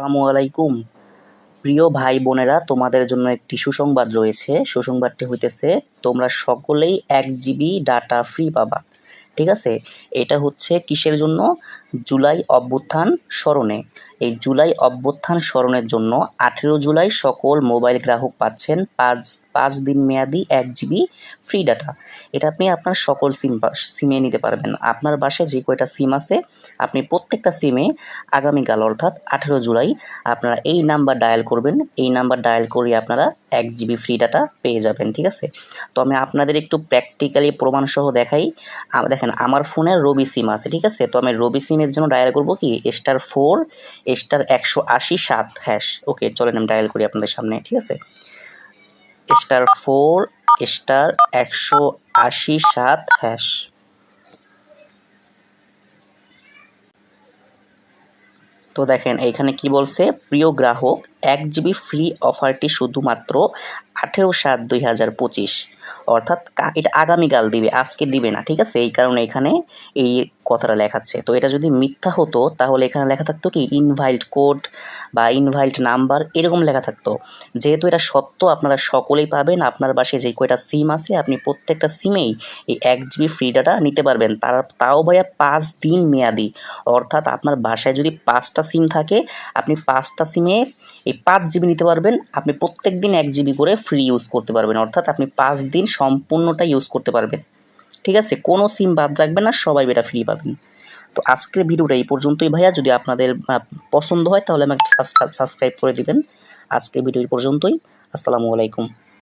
আসসালামু আলাইকুম প্রিয় ভাই বোনেরা, তোমাদের জন্য একটি সুসংবাদ রয়েছে। সুসংবাদটি হইতেছে, তোমরা সকলেই এক জিবি ডাটা ফ্রি পাবা। ঠিক আছে? এটা হচ্ছে কিসের জন্য? জুলাই অভ্যুত্থান স্মরণে। এই জুলাই অভ্যুত্থান স্মরণের জন্য আঠেরো জুলাই সকল মোবাইল গ্রাহক পাচ্ছেন পাঁচ পাঁচ দিন মেয়াদি, এক জিবি ফ্রি ডাটা এটা আপনি আপনার সকল সিম সিমে নিতে পারবেন। আপনার বাসায় যে কয়টা সিম আছে, আপনি প্রত্যেকটা সিমে আগামীকাল, অর্থাৎ আঠেরো জুলাই, আপনারা এই নাম্বার ডায়াল করবেন। এই নাম্বার ডায়াল করে আপনারা এক জিবি ফ্রি ডাটা পেয়ে যাবেন, ঠিক আছে? তো আমি আপনাদের একটু প্র্যাকটিক্যালি প্রমাণসহ দেখাই। দেখেন, আমার ফোনে রবি সিম আছে, ঠিক আছে? তো আমি রবি সিমের জন্য ডায়াল করব কি? স্টার ফোর স্টার একশো আশি সাত হ্যাশ ওকে চলেন আমি ডায়াল করি আপনাদের সামনে, ঠিক আছে? স্টার ফোর, স্টার একশো আশি সাত হ্যাশ তো দেখেন, এইখানে কি বলছে? প্রিয় গ্রাহক, এক জিবি ফ্রি অফারটি শুধুমাত্র আঠেরো সাত দুই হাজার পঁচিশ। অর্থাৎ এটা আগামীকাল দিবে, আজকে দিবে না, ঠিক আছে? এই কারণে এখানে এই কথাটা লেখাচ্ছে। তো এটা যদি মিথ্যা হতো, তাহলে এখানে লেখা থাকতো কি ইনভাইল্ড কোড বা ইনভাইল্ড নাম্বার এরকম লেখা থাকতো। যেহেতু এটা সত্য, আপনারা সকলেই পাবেন, আপনার বাসায় যে কয়টা সিম আছে, আপনি প্রত্যেকটা সিমেই এই এক জিবি ফ্রি ডাটা নিতে পারবেন। তার, তাও ভাইয়া পাঁচ দিন মেয়াদি। অর্থাৎ আপনার বাসায় যদি পাঁচটা সিম থাকে, আপনি পাঁচটা সিমে এই পাঁচ জিবি নিতে পারবেন, আপনি প্রত্যেক দিন এক জিবি করে ফ্রি ইউজ করতে পারবেন। অর্থাৎ আপনি পাঁচ দিন সম্পূর্ণটা ইউজ করতে পারবেন। ঠিক আছে? কোনো সিম বাদ রাখবেন না সবাই এটা ফ্রি পাবেন। তো আজকের ভিডিওটা এই পর্যন্তই ভাইয়া। যদি আপনাদের পছন্দ হয় তাহলে আমাকে সাবস্ক্রাইব করে দিবেন। আজকের ভিডিও এই পর্যন্তই। আসসালামু আলাইকুম।